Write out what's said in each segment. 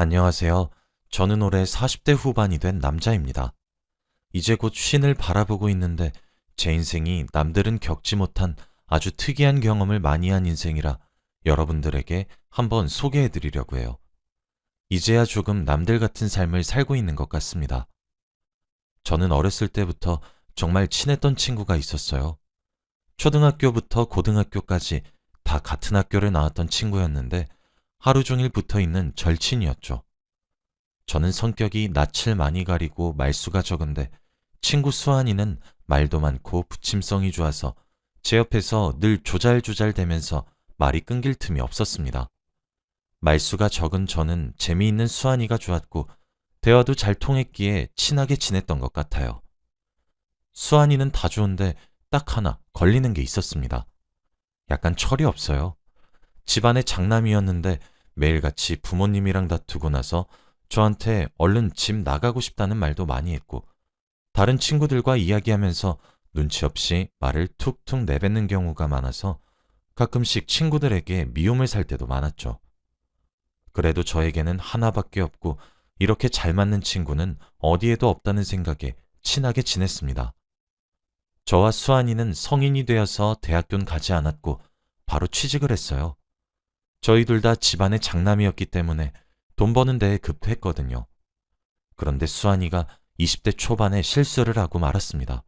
안녕하세요. 저는 올해 40대 후반이 된 남자입니다. 이제 곧 쉰을 바라보고 있는데 제 인생이 남들은 겪지 못한 아주 특이한 경험을 많이 한 인생이라 여러분들에게 한번 소개해 드리려고 해요. 이제야 조금 남들 같은 삶을 살고 있는 것 같습니다. 저는 어렸을 때부터 정말 친했던 친구가 있었어요. 초등학교부터 고등학교까지 다 같은 학교를 나왔던 친구였는데 하루 종일 붙어 있는 절친이었죠. 저는 성격이 낯을 많이 가리고 말수가 적은데 친구 수환이는 말도 많고 부침성이 좋아서 제 옆에서 늘 조잘조잘 대면서 말이 끊길 틈이 없었습니다. 말수가 적은 저는 재미있는 수환이가 좋았고 대화도 잘 통했기에 친하게 지냈던 것 같아요. 수환이는 다 좋은데 딱 하나 걸리는 게 있었습니다. 약간 철이 없어요. 집안의 장남이었는데 매일같이 부모님이랑 다투고 나서 저한테 얼른 집 나가고 싶다는 말도 많이 했고 다른 친구들과 이야기하면서 눈치 없이 말을 툭툭 내뱉는 경우가 많아서 가끔씩 친구들에게 미움을 살 때도 많았죠. 그래도 저에게는 하나밖에 없고 이렇게 잘 맞는 친구는 어디에도 없다는 생각에 친하게 지냈습니다. 저와 수환이는 성인이 되어서 대학교는 가지 않았고 바로 취직을 했어요. 저희 둘 다 집안의 장남이었기 때문에 돈 버는 데에 급했거든요. 그런데 수환이가 20대 초반에 실수를 하고 말았습니다.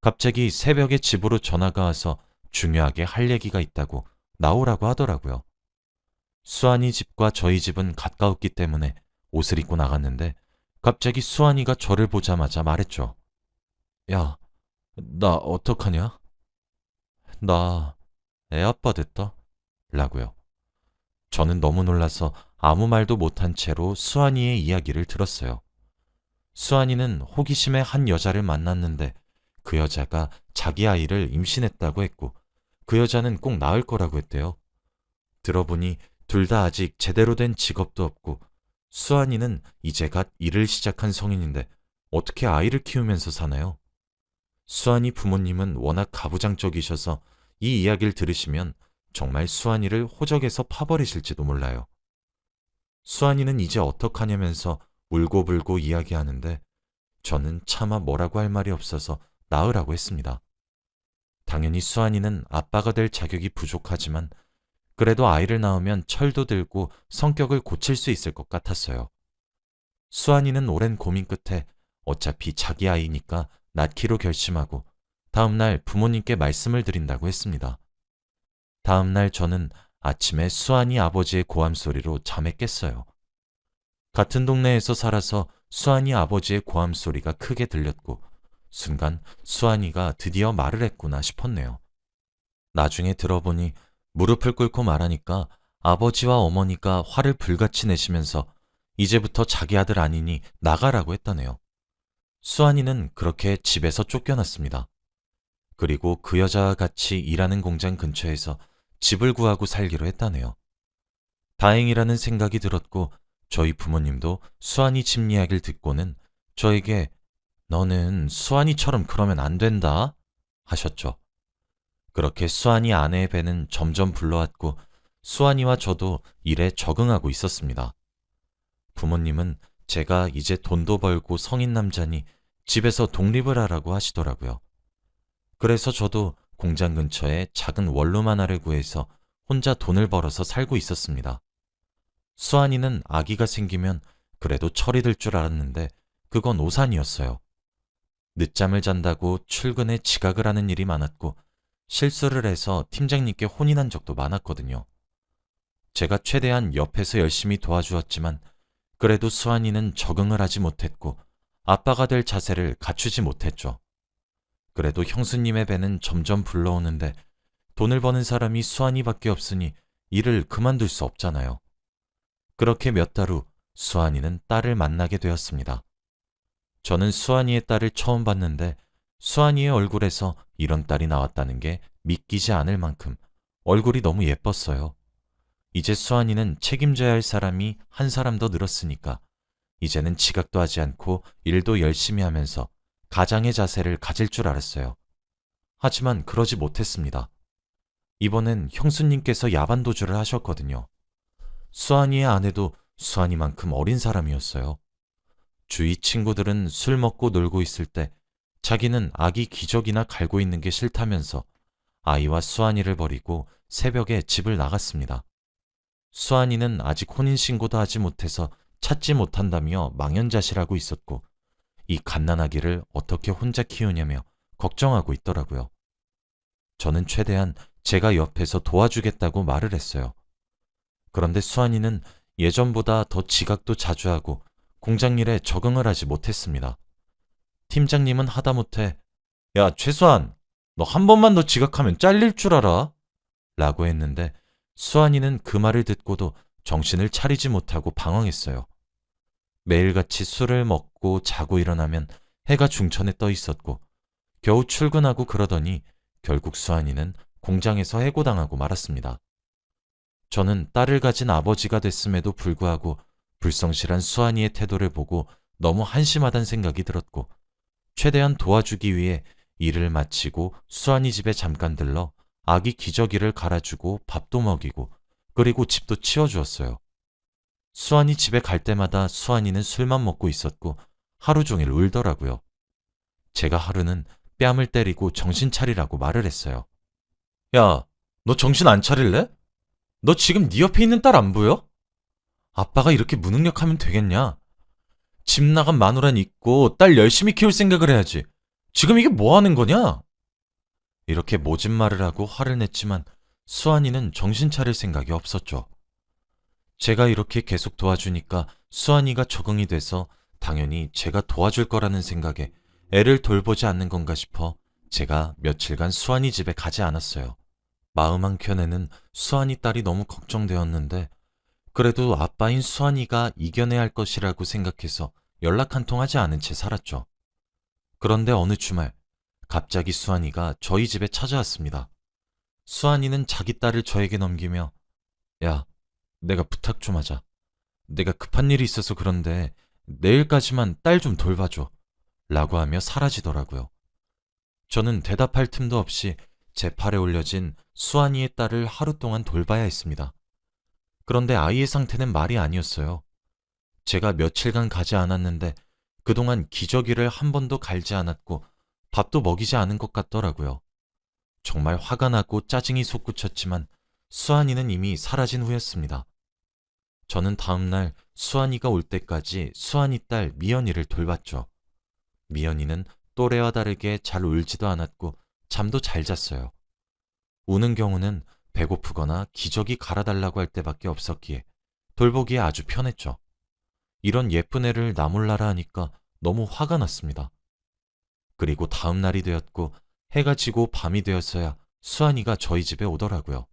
갑자기 새벽에 집으로 전화가 와서 중요하게 할 얘기가 있다고 나오라고 하더라고요. 수환이 집과 저희 집은 가까웠기 때문에 옷을 입고 나갔는데 갑자기 수환이가 저를 보자마자 말했죠. 야, 나 어떡하냐? 나 애아빠 됐다? 라고요. 저는 너무 놀라서 아무 말도 못한 채로 수환이의 이야기를 들었어요. 수환이는 호기심에 한 여자를 만났는데 그 여자가 자기 아이를 임신했다고 했고 그 여자는 꼭 낳을 거라고 했대요. 들어보니 둘 다 아직 제대로 된 직업도 없고 수환이는 이제 갓 일을 시작한 성인인데 어떻게 아이를 키우면서 사나요? 수환이 부모님은 워낙 가부장적이셔서 이 이야기를 들으시면 정말 수환이를 호적에서 파버리실지도 몰라요. 수환이는 이제 어떡하냐면서 울고불고 이야기하는데 저는 차마 뭐라고 할 말이 없어서 나으라고 했습니다. 당연히 수환이는 아빠가 될 자격이 부족하지만 그래도 아이를 낳으면 철도 들고 성격을 고칠 수 있을 것 같았어요. 수환이는 오랜 고민 끝에 어차피 자기 아이니까 낳기로 결심하고 다음날 부모님께 말씀을 드린다고 했습니다. 다음 날 저는 아침에 수환이 아버지의 고함 소리로 잠에 깼어요. 같은 동네에서 살아서 수환이 아버지의 고함 소리가 크게 들렸고 순간 수환이가 드디어 말을 했구나 싶었네요. 나중에 들어보니 무릎을 꿇고 말하니까 아버지와 어머니가 화를 불같이 내시면서 이제부터 자기 아들 아니니 나가라고 했다네요. 수환이는 그렇게 집에서 쫓겨났습니다. 그리고 그 여자와 같이 일하는 공장 근처에서 집을 구하고 살기로 했다네요. 다행이라는 생각이 들었고 저희 부모님도 수환이 집 이야기를 듣고는 저에게 너는 수환이처럼 그러면 안 된다 하셨죠. 그렇게 수환이 아내의 배는 점점 불러왔고 수환이와 저도 일에 적응하고 있었습니다. 부모님은 제가 이제 돈도 벌고 성인 남자니 집에서 독립을 하라고 하시더라고요. 그래서 저도 공장 근처에 작은 원룸 하나를 구해서 혼자 돈을 벌어서 살고 있었습니다. 수환이는 아기가 생기면 그래도 철이 들 줄 알았는데 그건 오산이었어요. 늦잠을 잔다고 출근에 지각을 하는 일이 많았고 실수를 해서 팀장님께 혼인한 적도 많았거든요. 제가 최대한 옆에서 열심히 도와주었지만 그래도 수환이는 적응을 하지 못했고 아빠가 될 자세를 갖추지 못했죠. 그래도 형수님의 배는 점점 불러오는데 돈을 버는 사람이 수환이밖에 없으니 일을 그만둘 수 없잖아요. 그렇게 몇 달 후 수환이는 딸을 만나게 되었습니다. 저는 수환이의 딸을 처음 봤는데 수환이의 얼굴에서 이런 딸이 나왔다는 게 믿기지 않을 만큼 얼굴이 너무 예뻤어요. 이제 수환이는 책임져야 할 사람이 한 사람 더 늘었으니까 이제는 지각도 하지 않고 일도 열심히 하면서 가장의 자세를 가질 줄 알았어요. 하지만 그러지 못했습니다. 이번엔 형수님께서 야반 도주를 하셨거든요. 수환이의 아내도 수환이만큼 어린 사람이었어요. 주위 친구들은 술 먹고 놀고 있을 때 자기는 아기 기저귀나 갈고 있는 게 싫다면서 아이와 수환이를 버리고 새벽에 집을 나갔습니다. 수환이는 아직 혼인신고도 하지 못해서 찾지 못한다며 망연자실하고 있었고 이 갓난아기를 어떻게 혼자 키우냐며 걱정하고 있더라고요. 저는 최대한 제가 옆에서 도와주겠다고 말을 했어요. 그런데 수환이는 예전보다 더 지각도 자주 하고 공장 일에 적응을 하지 못했습니다. 팀장님은 하다못해 야 최수환 너 한 번만 더 지각하면 잘릴 줄 알아? 라고 했는데 수환이는 그 말을 듣고도 정신을 차리지 못하고 방황했어요. 매일같이 술을 먹고 자고 일어나면 해가 중천에 떠 있었고 겨우 출근하고 그러더니 결국 수환이는 공장에서 해고당하고 말았습니다. 저는 딸을 가진 아버지가 됐음에도 불구하고 불성실한 수환이의 태도를 보고 너무 한심하단 생각이 들었고 최대한 도와주기 위해 일을 마치고 수환이 집에 잠깐 들러 아기 기저귀를 갈아주고 밥도 먹이고 그리고 집도 치워주었어요. 수환이 집에 갈 때마다 수환이는 술만 먹고 있었고 하루 종일 울더라고요. 제가 하루는 뺨을 때리고 정신 차리라고 말을 했어요. 야, 너 정신 안 차릴래? 너 지금 네 옆에 있는 딸 안 보여? 아빠가 이렇게 무능력하면 되겠냐? 집 나간 마누란 있고 딸 열심히 키울 생각을 해야지. 지금 이게 뭐 하는 거냐? 이렇게 모진 말을 하고 화를 냈지만 수환이는 정신 차릴 생각이 없었죠. 제가 이렇게 계속 도와주니까 수환이가 적응이 돼서 당연히 제가 도와줄 거라는 생각에 애를 돌보지 않는 건가 싶어 제가 며칠간 수환이 집에 가지 않았어요. 마음 한켠에는 수환이 딸이 너무 걱정되었는데 그래도 아빠인 수환이가 이겨내야 할 것이라고 생각해서 연락 한 통 하지 않은 채 살았죠. 그런데 어느 주말 갑자기 수환이가 저희 집에 찾아왔습니다. 수환이는 자기 딸을 저에게 넘기며 야, 내가 부탁 좀 하자. 내가 급한 일이 있어서 그런데 내일까지만 딸 좀 돌봐줘. 라고 하며 사라지더라고요. 저는 대답할 틈도 없이 제 팔에 올려진 수환이의 딸을 하루 동안 돌봐야 했습니다. 그런데 아이의 상태는 말이 아니었어요. 제가 며칠간 가지 않았는데 그동안 기저귀를 한 번도 갈지 않았고 밥도 먹이지 않은 것 같더라고요. 정말 화가 나고 짜증이 솟구쳤지만 수환이는 이미 사라진 후였습니다. 저는 다음날 수환이가 올 때까지 수환이 딸 미연이를 돌봤죠. 미연이는 또래와 다르게 잘 울지도 않았고 잠도 잘 잤어요. 우는 경우는 배고프거나 기저귀 갈아달라고 할 때밖에 없었기에 돌보기에 아주 편했죠. 이런 예쁜 애를 나 몰라라 하니까 너무 화가 났습니다. 그리고 다음 날이 되었고 해가 지고 밤이 되었어야 수환이가 저희 집에 오더라고요.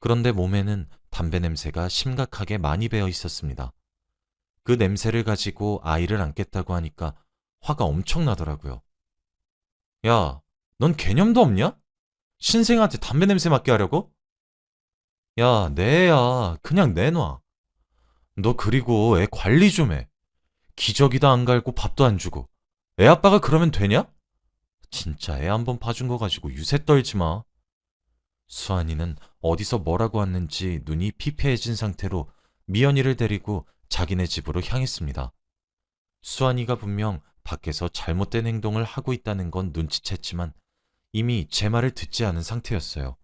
그런데 몸에는 담배 냄새가 심각하게 많이 배어 있었습니다. 그 냄새를 가지고 아이를 안겠다고 하니까 화가 엄청 나더라고요. 야, 넌 개념도 없냐? 신생한테 담배 냄새 맡게 하려고? 야, 내야. 그냥 내놔. 너 그리고 애 관리 좀 해. 기저귀도 안 갈고 밥도 안 주고. 애 아빠가 그러면 되냐? 진짜 애 한번 봐준 거 가지고 유세 떨지 마. 수환이는 어디서 뭐라고 왔는지 눈이 피폐해진 상태로 미연이를 데리고 자기네 집으로 향했습니다. 수환이가 분명 밖에서 잘못된 행동을 하고 있다는 건 눈치챘지만 이미 제 말을 듣지 않은 상태였어요.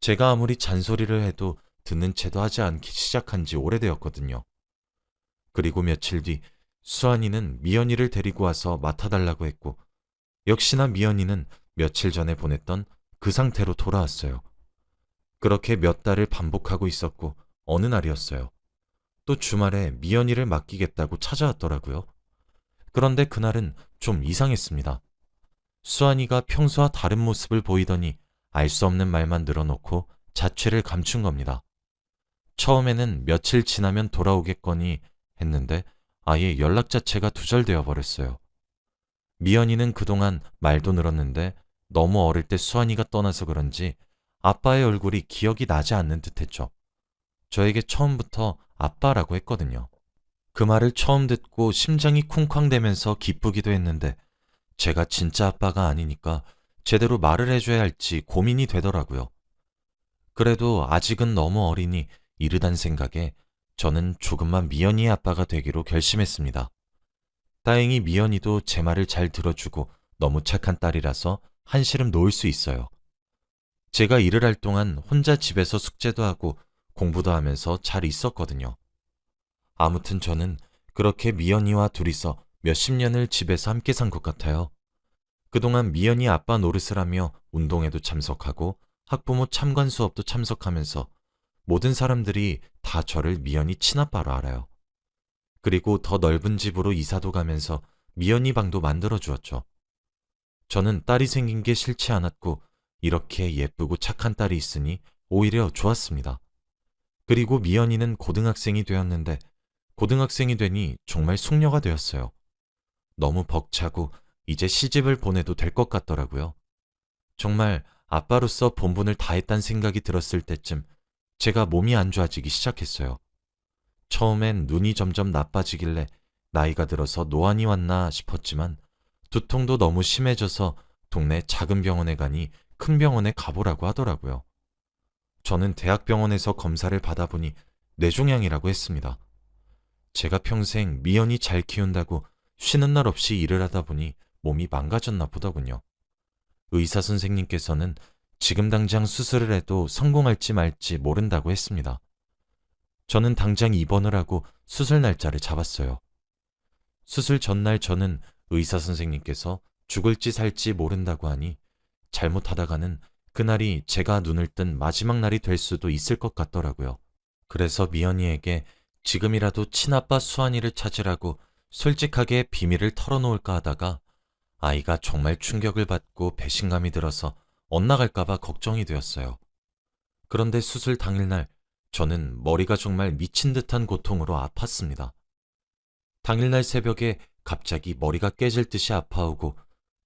제가 아무리 잔소리를 해도 듣는 채도 하지 않기 시작한 지 오래되었거든요. 그리고 며칠 뒤 수환이는 미연이를 데리고 와서 맡아달라고 했고 역시나 미연이는 며칠 전에 보냈던 그 상태로 돌아왔어요. 그렇게 몇 달을 반복하고 있었고 어느 날이었어요. 또 주말에 미연이를 맡기겠다고 찾아왔더라고요. 그런데 그날은 좀 이상했습니다. 수환이가 평소와 다른 모습을 보이더니 알 수 없는 말만 늘어놓고 자취를 감춘 겁니다. 처음에는 며칠 지나면 돌아오겠거니 했는데 아예 연락 자체가 두절되어 버렸어요. 미연이는 그동안 말도 늘었는데 너무 어릴 때 수환이가 떠나서 그런지 아빠의 얼굴이 기억이 나지 않는 듯 했죠. 저에게 처음부터 아빠라고 했거든요. 그 말을 처음 듣고 심장이 쿵쾅대면서 기쁘기도 했는데 제가 진짜 아빠가 아니니까 제대로 말을 해줘야 할지 고민이 되더라고요. 그래도 아직은 너무 어리니 이르단 생각에 저는 조금만 미연이의 아빠가 되기로 결심했습니다. 다행히 미연이도 제 말을 잘 들어주고 너무 착한 딸이라서 한시름 놓을 수 있어요. 제가 일을 할 동안 혼자 집에서 숙제도 하고 공부도 하면서 잘 있었거든요. 아무튼 저는 그렇게 미연이와 둘이서 몇십 년을 집에서 함께 산 것 같아요. 그동안 미연이 아빠 노릇을 하며 운동에도 참석하고 학부모 참관 수업도 참석하면서 모든 사람들이 다 저를 미연이 친아빠로 알아요. 그리고 더 넓은 집으로 이사도 가면서 미연이 방도 만들어 주었죠. 저는 딸이 생긴 게 싫지 않았고 이렇게 예쁘고 착한 딸이 있으니 오히려 좋았습니다. 그리고 미연이는 고등학생이 되었는데 고등학생이 되니 정말 숙녀가 되었어요. 너무 벅차고 이제 시집을 보내도 될 것 같더라고요. 정말 아빠로서 본분을 다했단 생각이 들었을 때쯤 제가 몸이 안 좋아지기 시작했어요. 처음엔 눈이 점점 나빠지길래 나이가 들어서 노안이 왔나 싶었지만 두통도 너무 심해져서 동네 작은 병원에 가니 큰 병원에 가보라고 하더라고요. 저는 대학병원에서 검사를 받아보니 뇌종양이라고 했습니다. 제가 평생 미연이 잘 키운다고 쉬는 날 없이 일을 하다 보니 몸이 망가졌나 보더군요. 의사 선생님께서는 지금 당장 수술을 해도 성공할지 말지 모른다고 했습니다. 저는 당장 입원을 하고 수술 날짜를 잡았어요. 수술 전날 저는 의사 선생님께서 죽을지 살지 모른다고 하니 잘못하다가는 그날이 제가 눈을 뜬 마지막 날이 될 수도 있을 것 같더라고요. 그래서 미연이에게 지금이라도 친아빠 수환이를 찾으라고 솔직하게 비밀을 털어놓을까 하다가 아이가 정말 충격을 받고 배신감이 들어서 엇나갈까봐 걱정이 되었어요. 그런데 수술 당일날 저는 머리가 정말 미친 듯한 고통으로 아팠습니다. 당일날 새벽에 갑자기 머리가 깨질 듯이 아파오고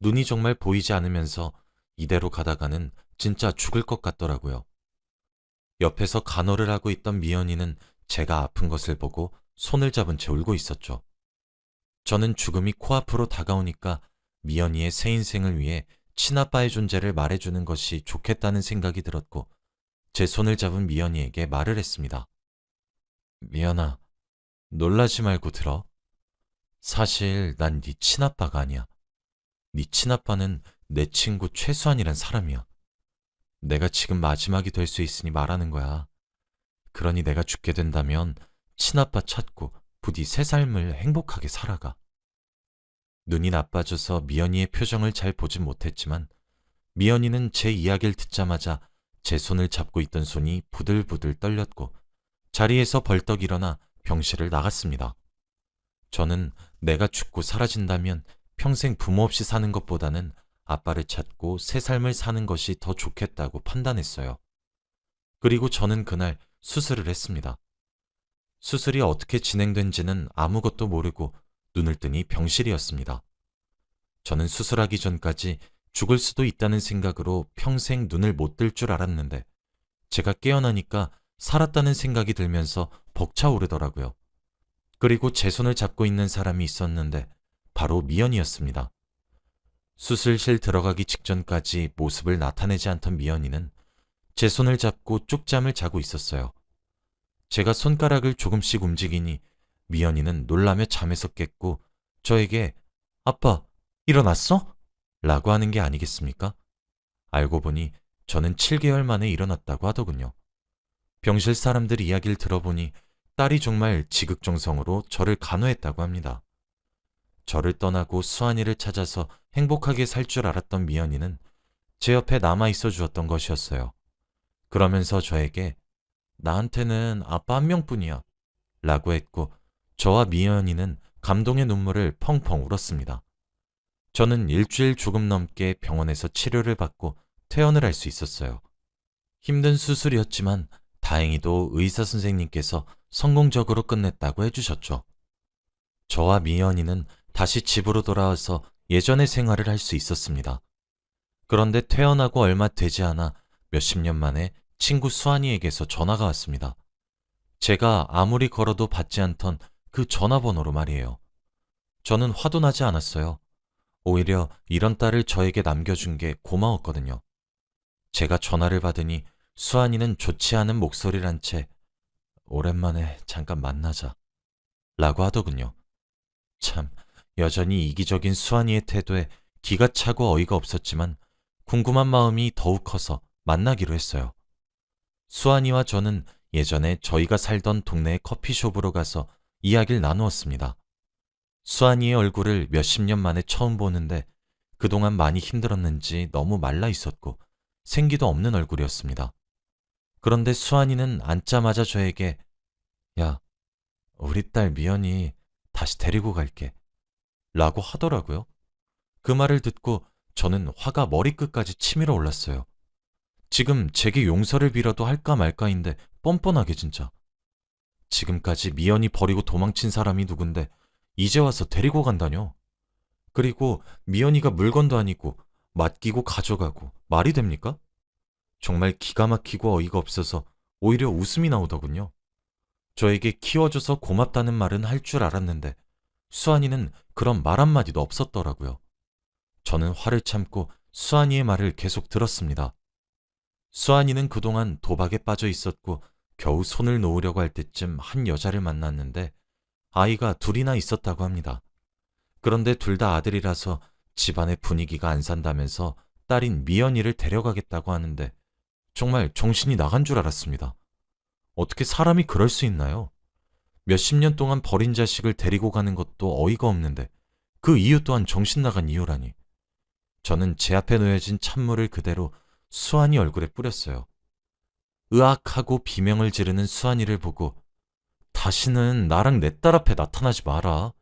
눈이 정말 보이지 않으면서 이대로 가다가는 진짜 죽을 것 같더라고요. 옆에서 간호를 하고 있던 미연이는 제가 아픈 것을 보고 손을 잡은 채 울고 있었죠. 저는 죽음이 코앞으로 다가오니까 미연이의 새 인생을 위해 친아빠의 존재를 말해주는 것이 좋겠다는 생각이 들었고 제 손을 잡은 미연이에게 말을 했습니다. 미연아, 놀라지 말고 들어. 사실 난 네 친아빠가 아니야. 네 친아빠는 내 친구 최수환이란 사람이야. 내가 지금 마지막이 될 수 있으니 말하는 거야. 그러니 내가 죽게 된다면 친아빠 찾고 부디 새 삶을 행복하게 살아가. 눈이 나빠져서 미연이의 표정을 잘 보진 못했지만 미연이는 제 이야기를 듣자마자 제 손을 잡고 있던 손이 부들부들 떨렸고 자리에서 벌떡 일어나 병실을 나갔습니다. 저는 내가 죽고 사라진다면 평생 부모 없이 사는 것보다는 아빠를 찾고 새 삶을 사는 것이 더 좋겠다고 판단했어요. 그리고 저는 그날 수술을 했습니다. 수술이 어떻게 진행된지는 아무것도 모르고 눈을 뜨니 병실이었습니다. 저는 수술하기 전까지 죽을 수도 있다는 생각으로 평생 눈을 못 뜰 줄 알았는데 제가 깨어나니까 살았다는 생각이 들면서 벅차오르더라고요. 그리고 제 손을 잡고 있는 사람이 있었는데 바로 미연이었습니다. 수술실 들어가기 직전까지 모습을 나타내지 않던 미연이는 제 손을 잡고 쪽잠을 자고 있었어요. 제가 손가락을 조금씩 움직이니 미연이는 놀라며 잠에서 깼고 저에게 아빠, 일어났어? 라고 하는 게 아니겠습니까? 알고 보니 저는 7개월 만에 일어났다고 하더군요. 병실 사람들 이야기를 들어보니 딸이 정말 지극정성으로 저를 간호했다고 합니다. 저를 떠나고 수환이를 찾아서 행복하게 살 줄 알았던 미연이는 제 옆에 남아 있어 주었던 것이었어요. 그러면서 저에게 나한테는 아빠 한 명뿐이야. 라고 했고 저와 미연이는 감동의 눈물을 펑펑 울었습니다. 저는 일주일 조금 넘게 병원에서 치료를 받고 퇴원을 할 수 있었어요. 힘든 수술이었지만 다행히도 의사 선생님께서 성공적으로 끝냈다고 해주셨죠. 저와 미연이는 다시 집으로 돌아와서 예전의 생활을 할 수 있었습니다. 그런데 퇴원하고 얼마 되지 않아 몇십 년 만에 친구 수환이에게서 전화가 왔습니다. 제가 아무리 걸어도 받지 않던 그 전화번호로 말이에요. 저는 화도 나지 않았어요. 오히려 이런 딸을 저에게 남겨준 게 고마웠거든요. 제가 전화를 받으니 수환이는 좋지 않은 목소리란 채 오랜만에 잠깐 만나자. 라고 하더군요. 참, 여전히 이기적인 수환이의 태도에 기가 차고 어이가 없었지만 궁금한 마음이 더욱 커서 만나기로 했어요. 수환이와 저는 예전에 저희가 살던 동네의 커피숍으로 가서 이야기를 나누었습니다. 수환이의 얼굴을 몇십 년 만에 처음 보는데 그동안 많이 힘들었는지 너무 말라 있었고 생기도 없는 얼굴이었습니다. 그런데 수환이는 앉자마자 저에게 야, 우리 딸 미연이 다시 데리고 갈게. 라고 하더라고요. 그 말을 듣고 저는 화가 머리끝까지 치밀어 올랐어요. 지금 제게 용서를 빌어도 할까 말까인데 뻔뻔하게 진짜. 지금까지 미연이 버리고 도망친 사람이 누군데 이제 와서 데리고 간다뇨. 그리고 미연이가 물건도 아니고 맡기고 가져가고 말이 됩니까? 정말 기가 막히고 어이가 없어서 오히려 웃음이 나오더군요. 저에게 키워줘서 고맙다는 말은 할 줄 알았는데 수환이는 그런 말 한마디도 없었더라고요. 저는 화를 참고 수환이의 말을 계속 들었습니다. 수환이는 그동안 도박에 빠져 있었고 겨우 손을 놓으려고 할 때쯤 한 여자를 만났는데 아이가 둘이나 있었다고 합니다. 그런데 둘 다 아들이라서 집안의 분위기가 안 산다면서 딸인 미연이를 데려가겠다고 하는데 정말 정신이 나간 줄 알았습니다. 어떻게 사람이 그럴 수 있나요? 몇십 년 동안 버린 자식을 데리고 가는 것도 어이가 없는데 그 이유 또한 정신 나간 이유라니. 저는 제 앞에 놓여진 찬물을 그대로 수환이 얼굴에 뿌렸어요. 의악하고 비명을 지르는 수환이를 보고 다시는 나랑 내 딸 앞에 나타나지 마라.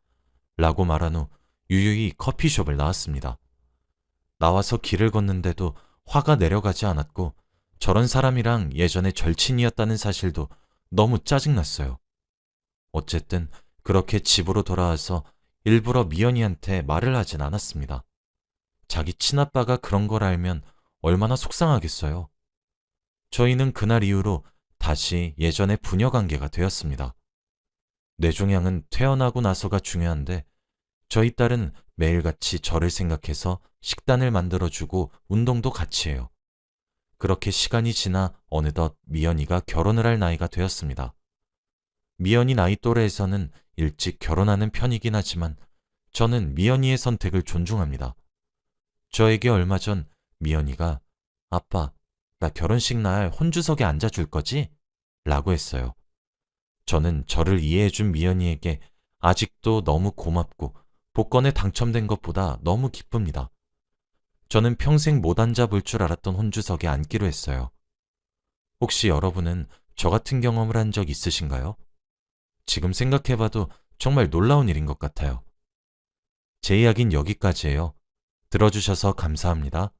라고 말한 후 유유히 커피숍을 나왔습니다. 나와서 길을 걷는데도 화가 내려가지 않았고 저런 사람이랑 예전에 절친이었다는 사실도 너무 짜증났어요. 어쨌든 그렇게 집으로 돌아와서 일부러 미연이한테 말을 하진 않았습니다. 자기 친아빠가 그런 걸 알면 얼마나 속상하겠어요. 저희는 그날 이후로 다시 예전의 부녀 관계가 되었습니다. 뇌종양은 퇴원하고 나서가 중요한데 저희 딸은 매일같이 저를 생각해서 식단을 만들어주고 운동도 같이 해요. 그렇게 시간이 지나 어느덧 미연이가 결혼을 할 나이가 되었습니다. 미연이 나이 또래에서는 일찍 결혼하는 편이긴 하지만 저는 미연이의 선택을 존중합니다. 저에게 얼마 전 미연이가 아빠, 나 결혼식 날 혼주석에 앉아줄 거지? 라고 했어요. 저는 저를 이해해준 미연이에게 아직도 너무 고맙고 복권에 당첨된 것보다 너무 기쁩니다. 저는 평생 못 앉아볼 줄 알았던 혼주석에 앉기로 했어요. 혹시 여러분은 저 같은 경험을 한 적 있으신가요? 지금 생각해봐도 정말 놀라운 일인 것 같아요. 제 이야기는 여기까지예요. 들어주셔서 감사합니다.